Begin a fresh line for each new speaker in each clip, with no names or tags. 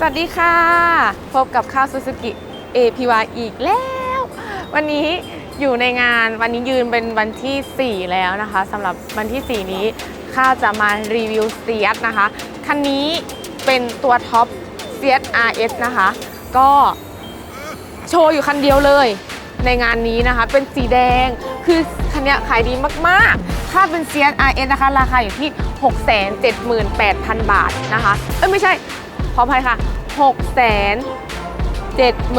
สวัสดีค่ะ พบกับข้าวซูซูกิ APY อีกแล้ว วันนี้อยู่ในงานวันนี้ยืนเป็นวันที่ 4 แล้วนะคะสำหรับวันที่ 4 นี้ข้าวจะมารีวิวเซียสนะคะ คันนี้เป็นตัวท็อปเซียส RS นะคะ ก็โชว์อยู่คันเดียวเลย ในงานนี้นะคะ เป็นสีแดงคือคันนี้ขายดีมากๆ ถ้าเป็นเซียส RS นะคะ ราคาอยู่ที่ 678,000 บาทนะคะ เอ้ยไม่ใช่ ออภัยค่ะ6 7 8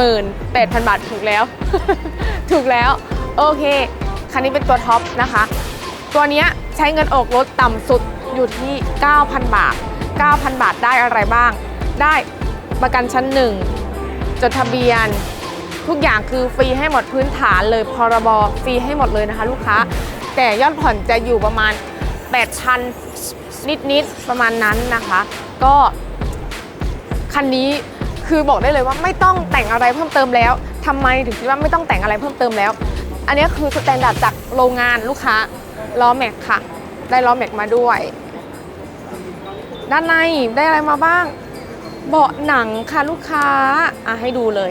0 0 0 บาทถูกแล้ว ถูกแล้ว โอเค คันนี้เป็นตัวท็อปนะคะ ตัวเนี้ยใช้เงินออกรถต่ำสุดอยู่ที่ 9,000 บาท 9,000 บาทได้อะไรบ้าง ได้ประกันชั้นหนึ่งจดทะเบียน ทุกอย่างคือฟรีให้หมดพื้นฐานเลยพรบฟรีให้หมดเลยนะคะ ลูกค้า แต่ยอดผ่อนจะอยู่ประมาณ8,000นิดๆประมาณนั้นนะคะ ก็ คันนี้คือบอกได้เลยว่าไม่ต้องแต่งอะไรเพิ่มเติมแล้วทำไมถึงคิดว่าไม่ต้องแต่งอะไรเพิ่มเติมแล้ว อันนี้คือสแตนดาร์ดจากโรงงานลูกค้าล้อแม็กค่ะ ได้ล้อแม็กมาด้วย ด้านในได้อะไรมาบ้าง เบาะหนังค่ะลูกค้าอะให้ดูเลย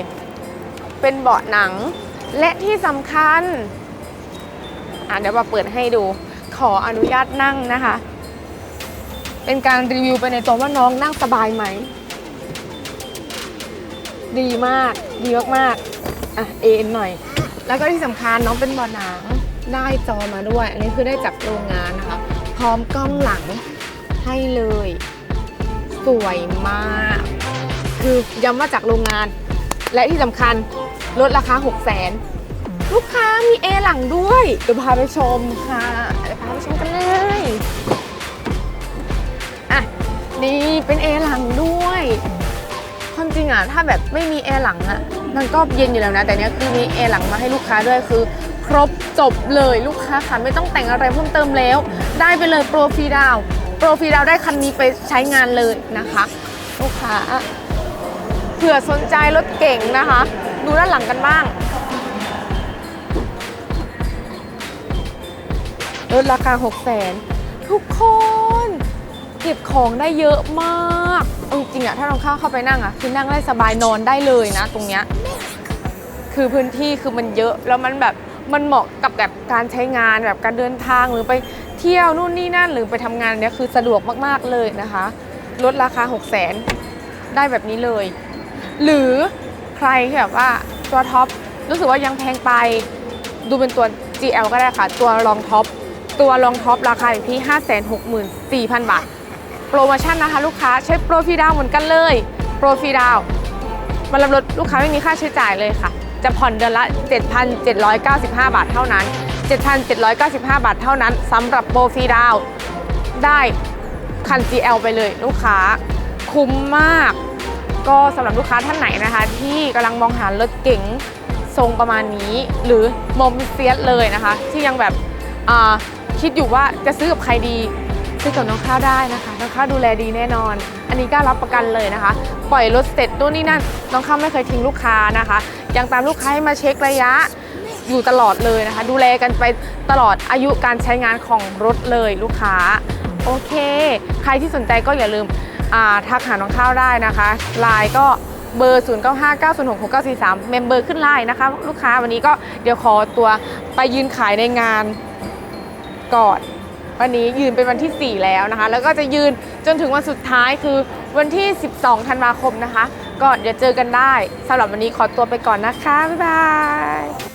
เป็นเบาะหนังและที่สำคัญอะเดี๋ยวมาเปิดให้ดูขออนุญาตนั่งนะคะ เป็นการรีวิวไปในตัวว่าน้องนั่งสบายไหม ดีมาก ดีมากๆอะเอ็นหน่อย แล้วก็ที่สำคัญน้องเป็นบอหนังได้จอมาด้วย อันนี้คือได้จากโรงงานนะคะ พร้อมกล้องหลังให้เลย สวยมาก คือย้ำว่าจากโรงงาน และที่สำคัญลดราคา 6 0 0 0 0 0ลูกค้ามีเอหลังด้วยเดี๋ยวพาไปชมค่ะเดี๋ยวพาไปชมกันเลย อะ นี่เป็นเอหลัง ริงอะถ้าแบบไม่มีแอร์หลังอะมันก็เย็นอยู่แล้วนะ แต่เนี้ยคือมีแอร์หลังมาให้ลูกค้าด้วยคือ ครบจบเลยลูกค้าค่ะไม่ต้องแต่งอะไรเพิ่มเติมแล้ว ได้ไปเลยโปรฟรีดาวโปรฟรีดาวได้คันนี้ไปใช้งานเลยนะคะ ลูกค้าเผื่อสนใจรถเก่งนะคะ ดูด้านหลังกันบ้างลดราคา 6 0 0 0 0 0 ทุกคน เก็บของได้เยอะมาก เอาจ ริงๆอะถ้าน้องข้าวเข้าไปนั่งอะคือนั่งได้สบายนอนได้เลยนะ ตรงเนี้ยคือพื้นที่คือมันเยอะแล้วมันแบบมันเหมาะกับแบบการใช้งานแบบการเดินทางหรือไปเที่ยวนู่นนี่นั่นหรือไปทำงานเนี้ยคือสะดวกมากๆเลยนะคะ ลดราคา 6 0 0 0 0 0ได้แบบนี้เลย หรือใครที่แบบว่าตัวท็อปรู้สึกว่ายังแพงไปดูเป็นตัว GL ก็ได้ค่ะ ตัวรองท็อปตัวรองท็อปราคาอยู่ที่ 564,000 บาท โปรโมชั่นนะคะลูกค้าใช้โปรฟรีดาวเหมือนกันเลย โปรฟรีดาวมันรับรถลูกค้าไม่มีค่าใช้จ่ายเลยค่ะ จะผ่อนเดือนละ 7,795 บาทเท่านั้น 7,795 บาทเท่านั้นสำหรับโปรฟรีดาวได้คัน GL ไปเลยลูกค้าคุ้มมาก ก็สำหรับลูกค้าท่านไหนนะคะ ที่กำลังมองหารถเก๋งทรงประมาณนี้ หรือมอมเซียสเลยนะคะ ที่ยังแบบคิดอยู่ว่าจะซื้อกับใครดี ซื้อกับน้องข้าวได้นะคะ น้องข้าวดูแลดีแน่นอน อันนี้ก็รับประกันเลยนะคะ ปล่อยรถเสร็จนู่นนี่นั่น น้องข้าวไม่เคยทิ้งลูกค้านะคะ ยังตามลูกค้าให้มาเช็คระยะอยู่ตลอดเลยนะคะ ดูแลกันไปตลอดอายุการใช้งานของรถเลยลูกค้า โอเค ใครที่สนใจก็อย่าลืมทักหาน้องข้าวได้นะคะไลน์ก็เบอร์ 0 9 5 9 0 6 6 9 4 3 เมมเบอร์ขึ้นไลน์นะคะ ลูกค้าวันนี้ก็เดี๋ยวขอตัวไปยืนขายในงานก่อน วันนี้ยืนเป็นวันที่ 4 แล้วนะคะ แล้วก็จะยืนจนถึงวันสุดท้ายคือวันที่ 12 ธันวาคมนะคะ ก็เดี๋ยวเจอกันได้สำหรับวันนี้ขอตัวไปก่อนนะคะ บ๊ายบาย